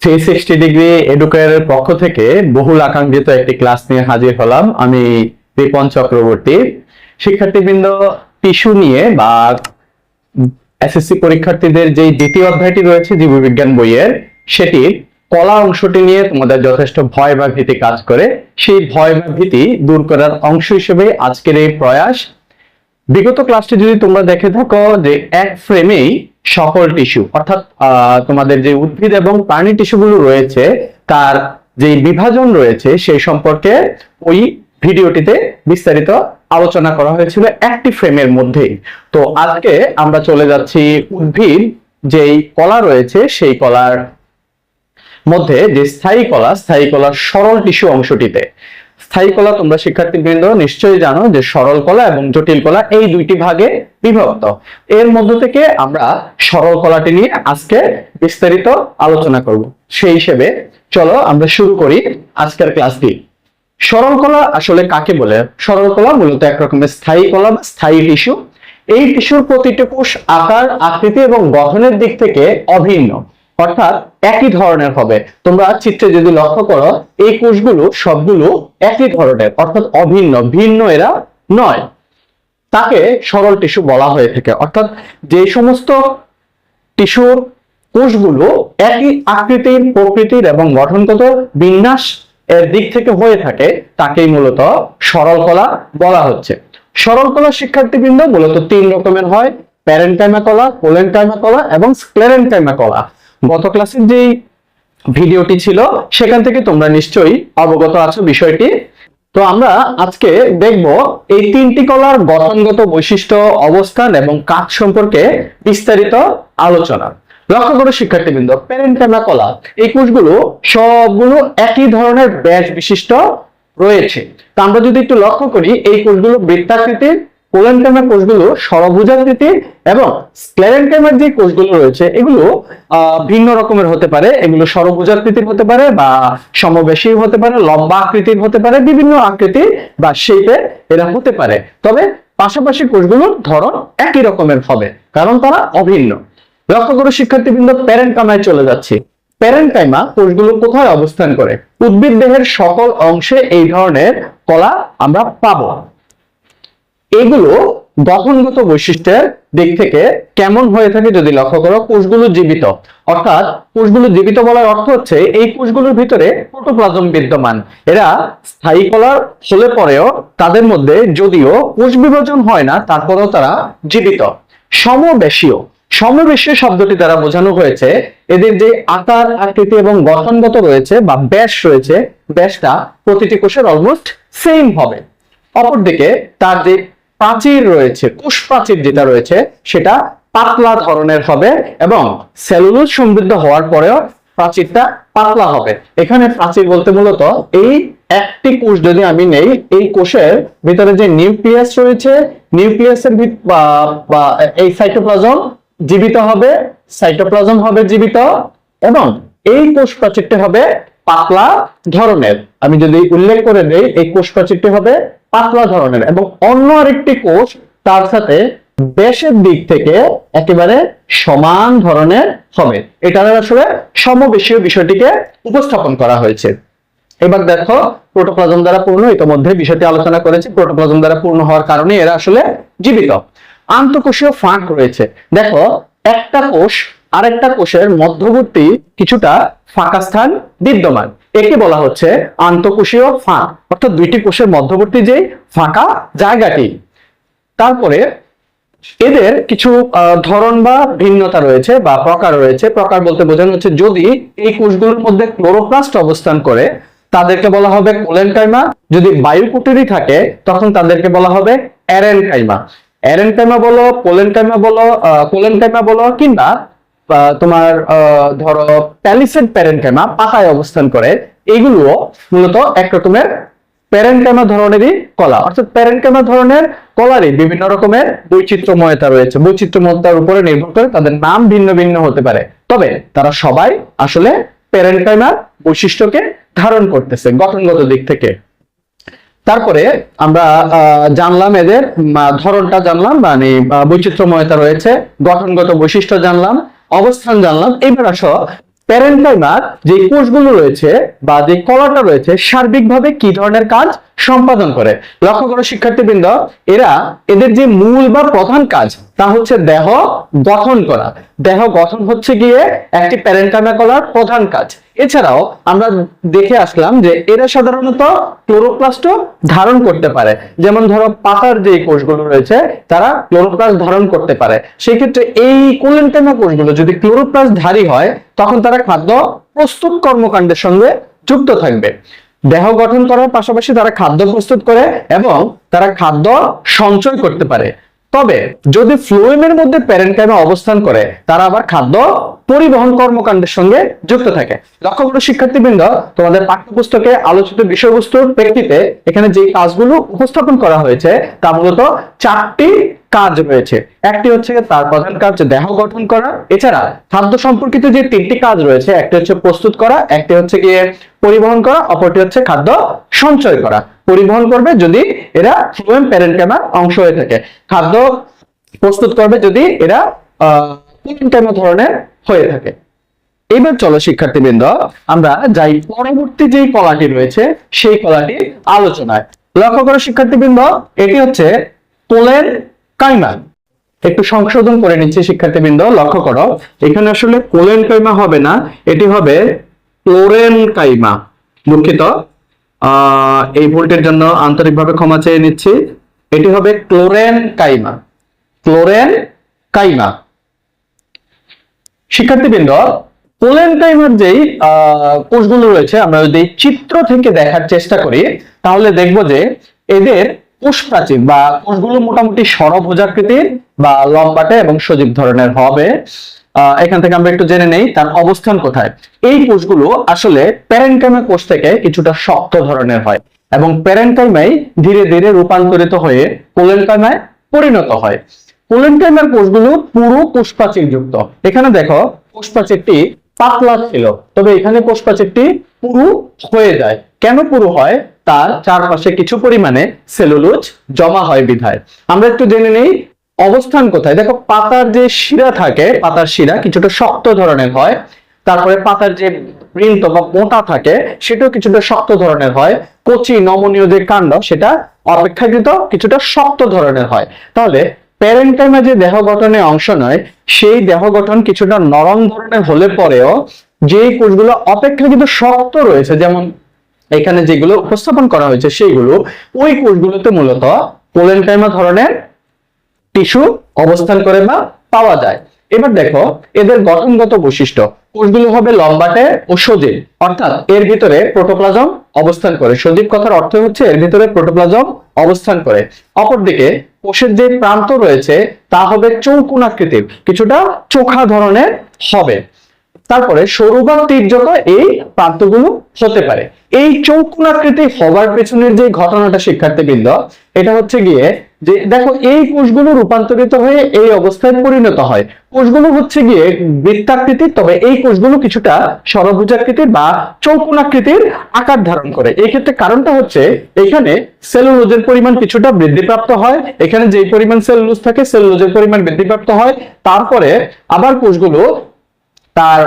Three sixty degree এডুকেয়ারের পক্ষ থেকে বহুল আকাঙ্ক্ষিত একটি ক্লাস নিয়ে হাজির হলাম আমি রিপন চক্রবর্তী। শিক্ষার্থীবৃন্দ টিস্যু নিয়ে বা এসএসসি পরীক্ষার্থীদের যে দ্বিতীয় অধ্যায়টি রয়েছে জীববিজ্ঞান বইয়ের সেটির কলা অংশটি নিয়ে তোমাদের যথেষ্ট ভয় বা ভীতি কাজ করে। সেই ভয় বা ভীতি দূর করার অংশ হিসেবে আজকের এই প্রয়াস। বিগত ক্লাসটি যদি তোমরা দেখে থাকো যে এক ফ্রেমেই সকল টিস্যু অর্থাৎ তোমাদের যে উদ্ভিদ এবং প্রাণী টিস্যুগুলো রয়েছে, তার যে বিভাজন রয়েছে সেই সম্পর্কে ওই ভিডিওটিতে বিস্তারিত আলোচনা করা হয়েছিল একটি ফ্রেমের মধ্যেই। তো আজকে আমরা চলে যাচ্ছি উদ্ভিদ, যেই কলা রয়েছে, সেই কলার মধ্যে, যে স্থায়ী কলা, স্থায়ী কলার সরল টিস্যু অংশটিতে। স্থায়ী কলা তোমরা শিক্ষার্থীবৃন্দ নিশ্চয়ই জানো যে সরল কলা এবং জটিল কলা এই দুইটি ভাগে বিভক্ত। এর মধ্য থেকে আমরা সরল কলাটি নিয়ে আজকে বিস্তারিত আলোচনা করব। সেই হিসেবে চলো আমরা শুরু করি আজকের ক্লাসটি। সরল কলা আসলে কাকে বলে? সরল কলা মূলত এক রকমের স্থায়ী কলা স্থায়ী টিস্যু। এই টিস্যুর প্রতিটি কোষ আকার, আকৃতি এবং গঠনের দিক থেকে অভিন্ন। অর্থাৎ একই ধরনের হবে। তোমরা চিত্রে যদি লক্ষ্য করো, এই কোষগুলো সবগুলো একই ধরনের, অর্থাৎ অভিন্ন, ভিন্ন এরা নয়। তাকে সরল টিস্যু বলা হয়ে থাকে। অর্থাৎ যে সমস্ত টিস্যুর কোষগুলো একই আকৃতির প্রকৃতির এবং গঠনগত বিন্যাস এর দিক থেকে হয়ে থাকে, তাকেই মূলত সরল কলা বলা হচ্ছে। সরল কলা শিক্ষার্থীবৃন্দ মূলত তিন রকমের হয়, প্যারেন্টাইমা কলা, কোলেন্টাইমা কলা এবং স্ক্লেরেন্টাইমা কলা। গত ক্লাসের যেই ভিডিওটি ছিল, সেখান থেকে তোমরা নিশ্চয়ই অবগত আছো বিষয়টি। তো আমরা আজকে দেখব এই তিনটি কলার গঠনগত বৈশিষ্ট্য, অবস্থান এবং কাজ সম্পর্কে বিস্তারিত আলোচনা। লক্ষ্য করো, শিক্ষার্থীবৃন্দ প্যারেন্টামা কলা, এই কোষগুলো সবগুলো একই ধরনের ব্যাস বিশিষ্ট রয়েছে। তা আমরা যদি একটু লক্ষ্য করি, এই কোষগুলো বৃত্তাকৃতির কোলেন্টামা কোষগুলো সরভুজাকৃতির এবং স্ক্লেরেন্টামার যে কোষগুলো রয়েছে, এগুলো ভিন্ন রকমের হতে পারে। এগুলো সরভুজাকৃতির হতে পারে বা সমবেশী হতে পারে, লম্বা আকৃতির হতে পারে, বিভিন্ন আকৃতি বা শেপে এরা হতে পারে। তবে পাশাপাশি কোষগুলোর ধরন একই রকমের হবে, কারণ তারা অভিন্ন। লক্ষ্য করো, শিক্ষার্থীবৃন্দ প্যারেন্টামায় চলে যাচ্ছে। প্যারেন্টাইমা কোষগুলো কোথায় অবস্থান করে? উদ্ভিদ দেহের সকল অংশে এই ধরনের কলা আমরা পাবো। এগুলো গঠনগত বৈশিষ্ট্যের দিক থেকে কেমন হয়ে থাকে যদি লক্ষ্য করো, কোষগুলো জীবিত। অর্থাৎ কোষগুলো জীবিত বলার অর্থ হচ্ছে এই কোষগুলোর ভিতরে প্রোটোপ্লাজম বিদ্যমান। এরা স্থায়ী কলার হলে পরেও তাদের মধ্যে যদিও কোষ বিভাজন হয় না, তারপরেও তারা জীবিত। সমবেশীয়। সমবেশীয় শব্দটি দ্বারা বোঝানো হয়েছে এদের যে আকার, আকৃতি এবং গঠনগত রয়েছে বা ব্যাস রয়েছে, ব্যাসটা প্রতিটি কোষের অলমোস্ট সেম হবে। অপরদিকে তার যে প্রাচীর রয়েছে, কোষ প্রাচীর যেটা রয়েছে, সেটা পাতলা ধরনের হবে এবং সেলুলোজ সমৃদ্ধ হওয়ার পরেও প্রাচীরটা পাতলা হবে। এখানে প্রাচীর বলতে মূলত এই একটি কোষ যদি আমি নেই, এই কোষের ভিতরে যে নিউক্লিয়াস রয়েছে, নিউক্লিয়াসের বা, এই সাইটোপ্লাজম জীবিত হবে, সাইটোপ্লাজম হবে জীবিত এবং এই কোষ প্রাচীরটি হবে পাতলা ধরনের। আমি যদি উল্লেখ করে দেই, এই কোষ প্রাচীরটি হবে পাতলা ধরনের এবং অন্য আরেকটি কোষ তার সাথে বেশের দিক থেকে একেবারে সমান ধরনের হবে। এটা আসলে সমবেশীয় বিষয়টিকে উপস্থাপন করা হয়েছে। এবার দেখো, প্রোটোপ্লাজম দ্বারা পূর্ণ, ইতিমধ্যে বিষয়টি আলোচনা করেছি। প্রোটোপ্লাজম দ্বারা পূর্ণ হওয়ার কারণে এরা আসলে জীবিত। আন্তঃকোষীয় ফাঁক রয়েছে। দেখো, একটা কোষ আরেকটা কোষের মধ্যবর্তী কিছুটা ফাঁকা স্থান বিদ্যমান। একে বলা হচ্ছে আন্তঃকোষীয় ফাঁক, অর্থাৎ দুইটি কোষের মধ্যবর্তী যে ফাঁকা জায়গাটি। তারপরে এদের কিছু ধরন বা ভিন্নতা রয়েছে বা প্রকার রয়েছে। প্রকার বলতে বোঝানো হচ্ছে যদি এই কোষগুলোর মধ্যে ক্লোরোপ্লাস্ট অবস্থান করে, তাদেরকে বলা হবে কোলেনকাইমা। যদি বায়ুকুটিরি থাকে, তখন তাদেরকে বলা হবে অ্যারেনকাইমা। অ্যারেনকাইমা বলো, কোলেনকাইমা বলো কোলেনকাইমা বলো কিংবা তোমার ধরো প্যালিসেড প্যারেনকাইমা পাতায় অবস্থান করে এগুলো মূলত এক রকমের প্যারেন্টামা ধরনেরই কলা। অর্থাৎ প্যারেন্টামা ধরনের কলারই বিভিন্ন রকমের বৈচিত্র্যময়তা রয়েছে। বৈচিত্র্যময়তার উপরে নির্ভর করে তাদের নাম ভিন্ন ভিন্ন হতে পারে। তবে তারা সবাই আসলে প্যারেন্টাইমার বৈশিষ্ট্যকে ধারণ করতেছে গঠনগত দিক থেকে। তারপরে আমরা জানলাম এদের ধরনটা জানলাম মানে বৈচিত্র্যময়তা রয়েছে, গঠনগত বৈশিষ্ট্য জানলাম অবস্থান জানলাম। এবার আসো প্যারেন্টাইমার যে কোষগুলো রয়েছে বা যে কলাটা রয়েছে, সার্বিকভাবে কি ধরনের কাজ সম্পাদন করে? লক্ষ্য করো শিক্ষার্থীবৃন্দ, এরা এদের যে মূল বা প্রধান কাজ তা হচ্ছে দেহ গঠন করা। দেহ গঠন হচ্ছে গিয়ে একটি প্যারেন্টামা কলার প্রধান কাজ। এছাড়াও আমরা দেখে আসলাম যে এরা সাধারণত ক্লোরোপ্লাস্ট ধারণ করতে পারে। যেমন ধরো পাতার যে কোষগুলো রয়েছে, তারা ক্লোরোপ্লাস্ট ধারণ করতে পারে। সেই ক্ষেত্রে এই কোলেন্টেমা কোষগুলো যদি ক্লোরোপ্লাস্ট ধারী হয়, তখন তারা খাদ্য প্রস্তুত কর্মকাণ্ডের সঙ্গে যুক্ত থাকবে। দেহ গঠন করার পাশাপাশি তারা খাদ্য প্রস্তুত করে এবং তারা খাদ্য সঞ্চয় করতে পারে। তবে যদি ফ্লোয়েমের মধ্যে প্যারেন্টাইমে অবস্থান করে, তারা আবার খাদ্য পরিবহন কর্মকাণ্ডের সঙ্গে যুক্ত থাকে। লক্ষ্য করো, শিক্ষার্থীবৃন্দ, তোমাদের পাঠ্যপুস্তকে আলোচিত বিষয়বস্তুর প্রেক্ষিতে এখানে যে কাজগুলো উপস্থাপন করা হয়েছে, তা মূলত চারটি কাজ রয়েছে। একটি হচ্ছে তার প্রধান কাজ, দেহ গঠন করা। এছাড়া খাদ্য সম্পর্কিত যে তিনটি কাজ রয়েছে, একটি হচ্ছে প্রস্তুত করা, একটি হচ্ছে গিয়ে পরিবহন করা, অপরটি হচ্ছে খাদ্য সঞ্চয় করা। পরিবহন করবে যদি এরা ফ্লুয়েম প্যারেন্টেমার অংশ হয়ে থাকে। খাদ্য প্রস্তুত করবে যদি এরা প্যারেন্টেমা ধরনের হয়ে থাকে। এবার চলো শিক্ষার্থীবৃন্দ, আমরা যাই পরবর্তী যে কলাটি রয়েছে, সেই কলাটি আলোচনায়। লক্ষ্য করো শিক্ষার্থীবৃন্দ, এটি হচ্ছে কোলের কাইমা, একটু সংশোধন করে নিচ্ছি শিক্ষার্থীবৃন্দ, লক্ষ্য করো। এখানে আসলে কোলেন কাইমা হবে না, এটি হবে ক্লোরেন কাইমা। দুঃখিত। এই ভুলটির জন্য আন্তরিকভাবে ক্ষমা চেয়ে নিচ্ছি। এটি হবে ক্লোরেন কাইমা। Chlorenchyma. শিক্ষার্থীবৃন্দ পোলেন টাইমের যেই কোষগুলো রয়েছে, আমরা যদি চিত্র থেকে দেখার চেষ্টা করি, তাহলে দেখব যে এদের কোষ প্রাচীর বা কোষগুলো মোটামুটি সরভুজাকৃতির বা লম্বাটে এবং সজীব ধরনের হবে। এখান থেকে আমরা একটু জেনে নেই তার অবস্থান কোথায়। এই কোষগুলো আসলে প্যারেন্টাইমা কোষ থেকে কিছুটা শক্ত ধরনের হয় এবং প্যারেন্টাইমাই ধীরে ধীরে রূপান্তরিত হয়ে কোলেনকাইমায় পরিণত হয়। কোলেনকাইমার কোষগুলো পুরো কোষপ্রাচীর যুক্ত। এখানে দেখো কোষপ্রাচীরটি পাতলা ছিল, তবে এখানে কোষপ্রাচীরটি পুরু হয়ে যায়। কেন পুরু হয়? তার চারপাশে কিছু পরিমাণে সেলুলোজ জমা হয় বিধায়। আমরা একটু জেনে নেই অবস্থান কোথায়। দেখো, পাতার যে শিরা থাকে, পাতার শিরা কিছুটা শক্ত ধরনের হয়। তারপরে পাতার যে বৃন্ত বা মোটা থাকে, সেটাও কিছুটা শক্ত ধরনের হয়। কচি নমনীয় যে কাণ্ড, সেটা অপেক্ষাকৃত কিছুটা শক্ত ধরনের হয়। তাহলে প্যারেন্টাইমা যে দেহ গঠনে অংশ নয়, সেই দেহ গঠন কিছুটা নরম ধরনের হলে পরেও যে কোষগুলো অপেক্ষাকৃত শক্ত রয়েছে, যেমন এখানে যেগুলো উপস্থাপন করা হয়েছে সেইগুলো, ওই কোষগুলোতে মূলত পোলেনকাইমা ধরনের টিস্যু অবস্থান করে বা পাওয়া যায়। এবার দেখো, এদের গঠনগত বৈশিষ্ট্য। কোষগুলো হবে লম্বাটে ও সজীব। অর্থাৎ এর ভিতরে প্রোটোপ্লাজম অবস্থান করে। সজীব কথার অর্থ হচ্ছে এর ভিতরে প্রোটোপ্লাজম অবস্থান করে। অপরদিকে কোষের যে প্রান্ত রয়েছে, তা হবে চৌকোনাকৃতির কিছুটা চোখা ধরনের হবে। তারপরে সরু বা তীর্যক এই প্রান্তগুলো হতে পারে। এই চৌকোনাকৃতি হবার পেছনের যে ঘটনাটা শিক্ষার্থীবৃন্দ, এটা হচ্ছে গিয়ে যে দেখো, এই কোষগুলো রূপান্তরিত হয়ে এই অবস্থায় পরিণত হয়। কোষগুলো হচ্ছে গিয়ে বৃত্তাকৃতির, তবে এই কোষগুলো কিছুটা সরভুজাকৃতির বা চৌকোনাকৃতির আকার ধারণ করে। এই ক্ষেত্রে কারণটা হচ্ছে এখানে সেলুলোজের পরিমাণ কিছুটা বৃদ্ধিপ্রাপ্ত হয়। এখানে যে পরিমাণ সেলুলোজ থাকে, সেলুলোজের পরিমাণ বৃদ্ধিপ্রাপ্ত হয়। তারপরে আবার কোষগুলো তার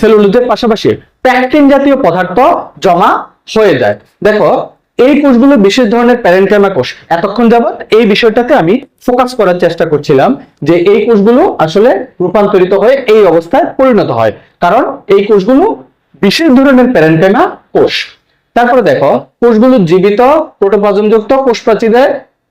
সেলুলোজের পাশাপাশি প্যাকটিন জাতীয় পদার্থ জমা হয়ে যায়। দেখো, এই কোষগুলো বিশেষ ধরনের প্যারেন্টাইমা কোষ। এতক্ষণ যাবত এই বিষয়টাতে আমি ফোকাস করার চেষ্টা করছিলাম যে এই কোষগুলো আসলে রূপান্তরিত হয়ে এই অবস্থায় পরিণত হয়। কারণ এই কোষগুলো বিশেষ ধরনের প্যারেন্টাইমা কোষ। তারপরে দেখো, কোষগুলো জীবিত, প্রোটোপ্লাজমযুক্ত কোষ প্রাচীরে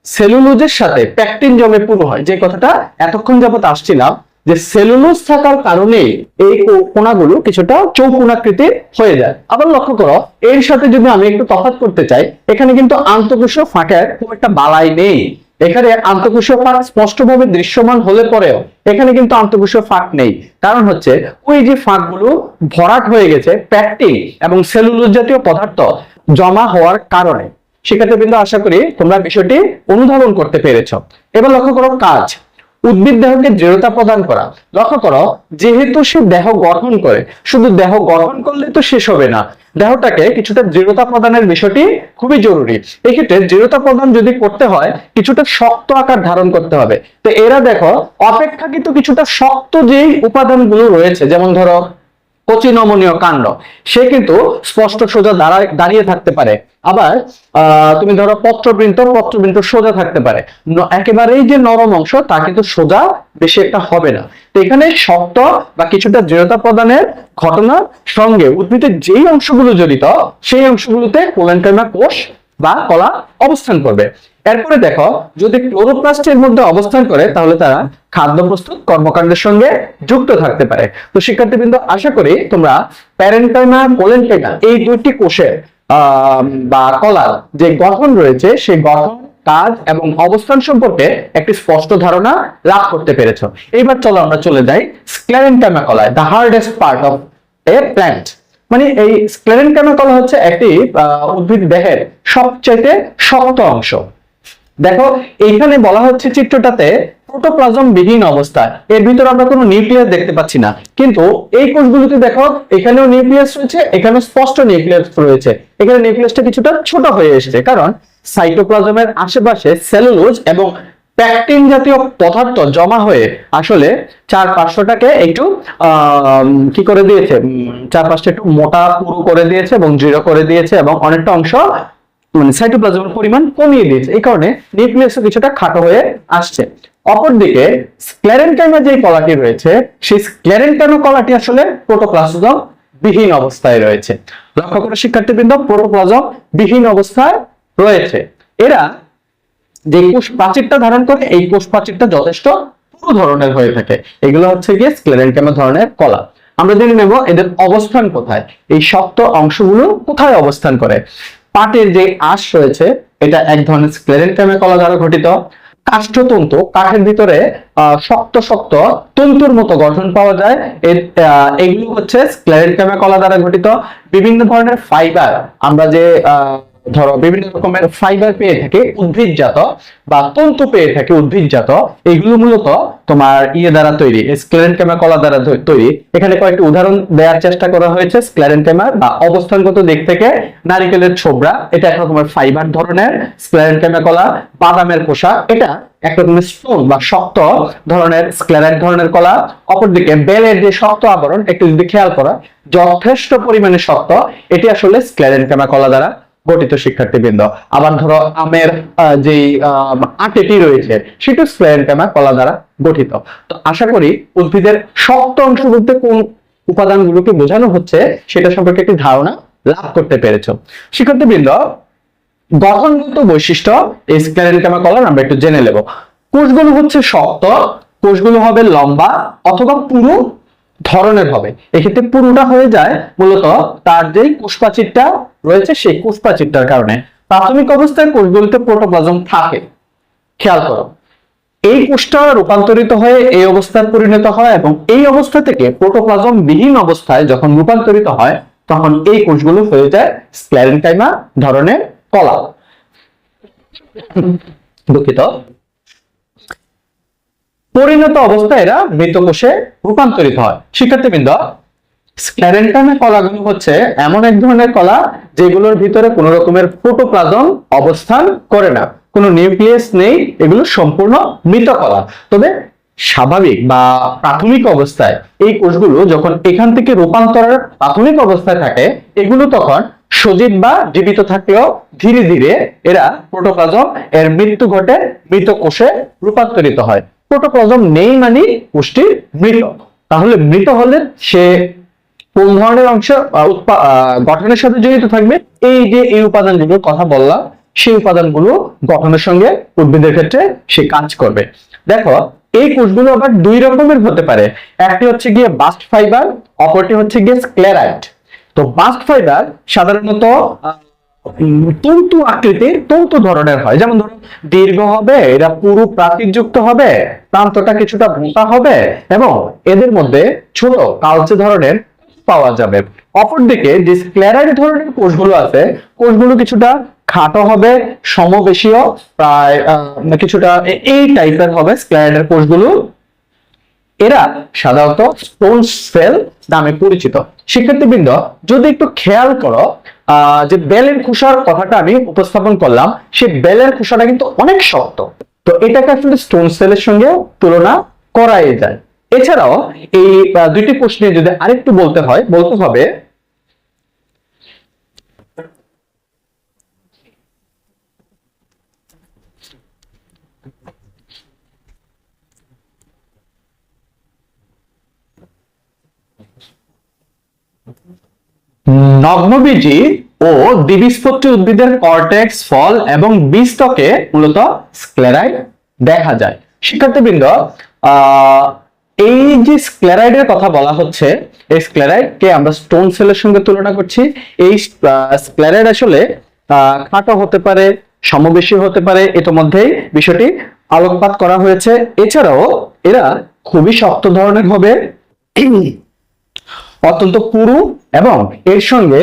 সেলুলোজের সাথে প্যাকটিন জমে পুরো হয়। যে কথাটা এতক্ষণ যাবত আসছিলাম যে সেলুলোজ থাকার কারণে এই কোনাগুলো কিছুটা চৌকোনাকৃতির হয়ে যায়। আবার লক্ষ্য করো, এর সাথে যদি আমি একটু তফাৎ করতে চাই, এখানে কিন্তু আন্তঃকোষীয় ফাঁকের খুব একটা বালাই নেই। এখানে আন্তঃকোষীয় ফাঁক স্পষ্টভাবে দৃশ্যমান হলে পরেও এখানে কিন্তু আন্তঃকোষীয় ফাঁক নেই। কারণ হচ্ছে, ওই যে ফাঁকগুলো ভরাট হয়ে গেছে, প্যাকটিন এবং সেলুলোজ জাতীয় পদার্থ জমা হওয়ার কারণে। সেক্ষেত্রে কিন্তু আশা করি তোমরা বিষয়টি অনুধাবন করতে পেরেছ। এবার লক্ষ্য করো কাজ। উদ্ভিদ দেহকে দৃঢ়তা প্রদান করা। লক্ষ্য করো, যেহেতু সে দেহ গঠন করে, শুধু দেহ গঠন করলে তো শেষ হবে না। দেহটাকে কিছুটা দৃঢ়তা প্রদানের বিষয়টি খুবই জরুরি। এক্ষেত্রে দৃঢ়তা প্রদান যদি করতে হয়, কিছুটা শক্ত আকার ধারণ করতে হবে। তো এরা দেখো, অপেক্ষাকৃত কিছুটা শক্ত যে উপাদানগুলো রয়েছে, যেমন ধরো কচি নমনীয় কাণ্ড। সে কিন্তু স্পষ্ট সোজা দাঁড়ায়, দাঁড়িয়ে থাকতে পারে। আবার তুমি ধরো পত্রবৃন্ত পত্রবৃন্ত সোজা থাকতে পারে। একেবারেই যে নরম অংশ, তা কিন্তু সোজা বেশি একটা হবে না। তো এখানে শক্ত বা কিছুটা দৃঢ়তা প্রদানের ঘটনার সঙ্গে উদ্ভিদের যেই অংশগুলো জড়িত, সেই অংশগুলোতে কোলেন্টাইমা কোষ বা কলা অবস্থান করবে। এরপরে দেখো, যদি ক্লোরোপ্লাস্টের মধ্যে অবস্থান করে, তাহলে তারা খাদ্য প্রস্তুত কর্মকাণ্ডের সঙ্গে যুক্ত থাকতে পারে। তো শিক্ষার্থীবৃন্দ, আশা করি তোমরা প্যারেন্টাইমা, কোলেন্টাইমা এই দুইটি কোষের বা কলার যে গঠন রয়েছে, সেই গঠন, কাজ এবং অবস্থান সম্পর্কে একটি স্পষ্ট ধারণা লাভ করতে পেরেছ। এইবার চলো আমরা চলে যাই স্ক্লেরেন্টাইমা কলায় the hardest part of a plant মানে এই স্ক্লেরেন্টাইমা কলা হচ্ছে একটি উদ্ভিদ দেহের সবচাইতে শক্ত অংশ। দেখো এইখানে বলা হচ্ছে চিত্রটাতে প্রোটোপ্লাজম বিহীন অবস্থায়। এর ভিতরে আমরা কোনো নিউক্লিয়াস দেখতে পাচ্ছি না। কিন্তু এই কোষগুলোতে দেখো, এখানেও নিউক্লিয়াস রয়েছে এখানে স্পষ্ট নিউক্লিয়াস রয়েছে। এখানে নিউক্লিয়াসটা কিছুটা ছোট হয়ে এসেছে। কারণ সাইটোপ্লাজমের আশেপাশে সেলুলোজ এবং প্যাকটিন জাতীয় পদার্থ জমা হয়ে আসলে চার পাঁচশোটাকে একটু কি করে দিয়েছে? চার পাঁচটা একটু মোটা, পুরু করে দিয়েছে এবং দৃঢ় করে দিয়েছে এবং অনেকটা অংশ মানে সাইটোপ্লাজমের পরিমাণ কমিয়ে দিয়েছে। এই কারণে নিউক্লিয়াসও কিছুটা খাটো হয়ে আসছে। অপরদিকে স্ক্লেরেনকাইমা যে কলাটি রয়েছে, সেই স্ক্লেরেনকাইমা কলাটি আসলে প্রোটোপ্লাজম বিহীন অবস্থায় রয়েছে। লক্ষ্য করে শিক্ষার্থীবৃন্দ প্রোটোপ্লাজম বিহীন অবস্থায় রয়েছে। এরা যে কোষ প্রাচীরটা ধারণ করে এই কোষ প্রাচীরটা যথেষ্ট পুরো ধরনের হয়ে থাকে। এগুলো হচ্ছে গিয়ে স্ক্লেরেনকাইমা ধরনের? কলা। আমরা জেনে নেব এদের অবস্থান কোথায়। এই শক্ত অংশগুলো কোথায় অবস্থান করে? পাটের যে আঁশ রয়েছে এটা এক ধরনের স্ক্লেরেনকাইমা কলা দ্বারা গঠিত। কাষ্ঠতন্তু কাঠের ভিতরে শক্ত শক্ত তন্তুর মতো গঠন পাওয়া যায়। এগুলো হচ্ছে স্ক্লেরেনকাইমা কলা দ্বারা গঠিত। বিভিন্ন ধরনের ফাইবার আমরা যে আহ, ধরো বিভিন্ন রকমের ফাইবার পেয়ে থাকি, উদ্ভিদজাত বা তন্তু পেয়ে থাকি উদ্ভিদজাত। এগুলো মূলত তোমার ইয়ে দ্বারা তৈরি স্ক্লেরেনকেমা কলা দ্বারা তৈরি। এখানে কয়েকটি উদাহরণ দেওয়ার চেষ্টা করা হয়েছে স্ক্লেরেনকেমার বা অবস্থানগত দিক থেকে নারিকেলের ছোবড়া এটা এক রকমের ফাইবার ধরনের স্ক্লেরেনকেমা কলা, বাদামের কোষা এটা এক রকমের স্টোন বা শক্ত ধরনের স্ক্লেরাইট ধরনের কলা। অপরদিকে বেলের যে শক্ত আবরণ, একটু যদি খেয়াল করা, যথেষ্ট পরিমাণে শক্ত, এটি আসলে স্ক্লেরেনকেমা কলা দ্বারা গঠিত শিক্ষার্থীবৃন্দ। আবার ধরো আমের আহ, আটেটি রয়েছে সেটা স্ক্লেরেনকেমা কলা দ্বারা গঠিত। তো আশা করি উদ্ভিদের শক্ত অংশ বলতে কোন উপাদানগুলোকে বোঝানো হচ্ছে সেটা সম্পর্কে একটি ধারণা লাভ করতে পেরেছ। শিক্ষার্থীবৃন্দ গঠনগত বৈশিষ্ট্য এই স্ক্লেরেনকেমা কলার আমরা একটু জেনে নেব। কোষগুলো হচ্ছে শক্ত কোষগুলো হবে লম্বা অথবা পুরো ধরনের হবে। এক্ষেত্রে পুরোটা হয়ে যায় মূলত তার যেই কোষপ্রাচীরটা রয়েছে সেই কোষপ্রাচীরটার কারণে। প্রাথমিক অবস্থায় কোষগুলোতে প্রোটোপ্লাজম থাকে। খেয়াল করো। এই কোষটা রূপান্তরিত হয়ে এই অবস্থায় পরিণত হয় এবং এই অবস্থা থেকে প্রোটোপ্লাজম বিহীন অবস্থায় যখন রূপান্তরিত হয়, তখন এই কোষগুলো হয়ে যায় স্ক্লেরেনকাইমা ধরনের কলা দুঃখিত। পরিণত অবস্থায় এরা মৃত কোষে রূপান্তরিত হয়। শিক্ষার্থীবৃন্দ স্ক্লেরেন্টামে কলাগুলো হচ্ছে এমন এক ধরনের কলা যেগুলোর ভিতরে কোনো রকমের প্রোটোপ্লাজম অবস্থান করে না। কোনো নিউক্লিয়াস নেই, এগুলো সম্পূর্ণ মৃত কলা। তবে স্বাভাবিক বা প্রাথমিক অবস্থায় এই কোষগুলো যখন এখান থেকে রূপান্তরের প্রাথমিক অবস্থায় থাকে, এগুলো তখন সজীব বা জীবিত থাকলেও ধীরে ধীরে এরা প্রোটোপ্লাজম এর মৃত্যু ঘটে, মৃত কোষে রূপান্তরিত হয়। প্রোটোপ্লাজম নেই মানে কোষটি মৃত। তাহলে মৃত হলে সে কোন ধরনের অংশ গঠনের সাথে জড়িত থাকবে? এই যে এই উপাদানগুলোর কথা বললাম, সেই উপাদানগুলো গঠনের সঙ্গে উদ্ভিদের ক্ষেত্রে সে কাজ করবে। দেখো, এই কোষগুলো আবার দুই রকমের হতে পারে। একটি হচ্ছে গিয়ে বাস্ট ফাইবার অপরটি হচ্ছে গিয়ে স্ক্লেরাইট তো বাস্ট ফাইবার সাধারণত তন্তু আকৃতির তন্তু ধরনের হয়। যেমন ধরো দীর্ঘ হবে এরা পুরো প্রাচীরযুক্ত হবে, প্রান্তটা কিছুটা মোটা হবে এবং এদের মধ্যে ছোট কালচে ধরনের পাওয়া যাবে। অপরদিকে যে স্ক্লেরাইড ধরনের কোষগুলো আছে, কোষগুলো কিছুটা খাটো হবে, সমবেশীয়, প্রায় কিছুটা এই টাইপের হবে স্ক্লেরাইডের কোষগুলো। এরা সাধারণত স্টোন সেল নামে পরিচিত। শিক্ষার্থীবৃন্দ, যদি একটু খেয়াল করো যে বেলের খুশার কথাটা আমি উপস্থাপন করলাম, সেই বেলের খুশাটা কিন্তু অনেক শক্ত। তো এটাকে আসলে স্টোন সেলের সঙ্গে তুলনা করাই যায়। এছাড়াও এই দুইটি প্রশ্নে যদি আরেকটু বলতে হয়, বলতে হবে নগ্নবীজি ও দ্বিবীজপত্রী উদ্ভিদের কর্টেক্স, ফল এবং বীজত্বকে মূলত স্ক্লেরাইড দেখা যায়। শিক্ষার্থীবৃন্দ এই যে স্ক্লেরাইডের কথা বলা হচ্ছে, এই স্ক্লেরাইডকে আমরা স্টোন সেলের সঙ্গে তুলনা করছি। এই স্ক্লেরাইড আসলে খাটো হতে পারে, সমবেশী হতে পারে, ইতোমধ্যেই বিষয়টি আলোকপাত করা হয়েছে। এছাড়াও এরা খুবই শক্ত ধরনের হবে। অত্যন্ত পুরু এবং এর সঙ্গে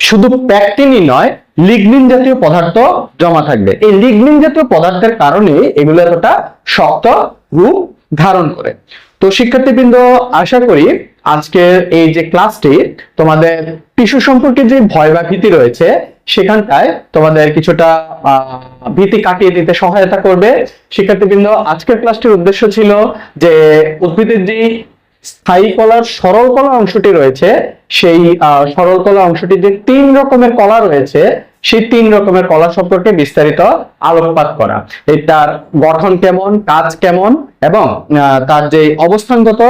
শুধু প্যাকটিনই নয় লিগনিন জাতীয় পদার্থ জমা থাকবে। এই লিগনিন জাতীয় পদার্থের কারণে এগুলো এতটা শক্ত রূপ ধারণ করে। তো শিক্ষার্থীবৃন্দ, আশা করি আজকের এই যে ক্লাসটি তোমাদের টিস্যু সম্পর্কে যে ভয় বা ভীতি রয়েছে, সেখানটায় তোমাদের কিছুটা ভীতি কাটিয়ে দিতে সহায়তা করবে। শিক্ষার্থীবৃন্দ, আজকের ক্লাসটির উদ্দেশ্য ছিল যে উদ্ভিদের যে স্থায়ী কলার সরল কলা অংশটি রয়েছে, সেই সরল কলা অংশটি যে তিন রকমের কলা রয়েছে, সেই তিন রকমের কলা সম্পর্কে বিস্তারিত আলোকপাত করা। এটার গঠন কেমন, কাজ কেমন এবং তার যে অবস্থানগত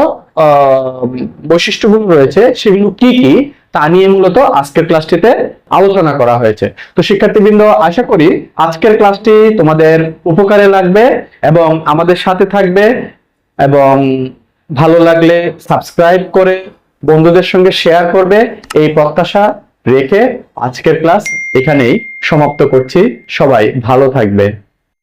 বৈশিষ্ট্যগুলো রয়েছে, সেগুলো কি কি, তা নিয়ে মূলত আজকের ক্লাসটিতে আলোচনা করা হয়েছে। তো শিক্ষার্থীবৃন্দ, আশা করি আজকের ক্লাসটি তোমাদের উপকারে লাগবে এবং আমাদের সাথে থাকবে এবং ভালো লাগলে সাবস্ক্রাইব করে বন্ধুদের সঙ্গে শেয়ার করবে। এই প্রত্যাশা রেখে আজকের ক্লাস এখানেই সমাপ্ত করছি। সবাই ভালো থাকবে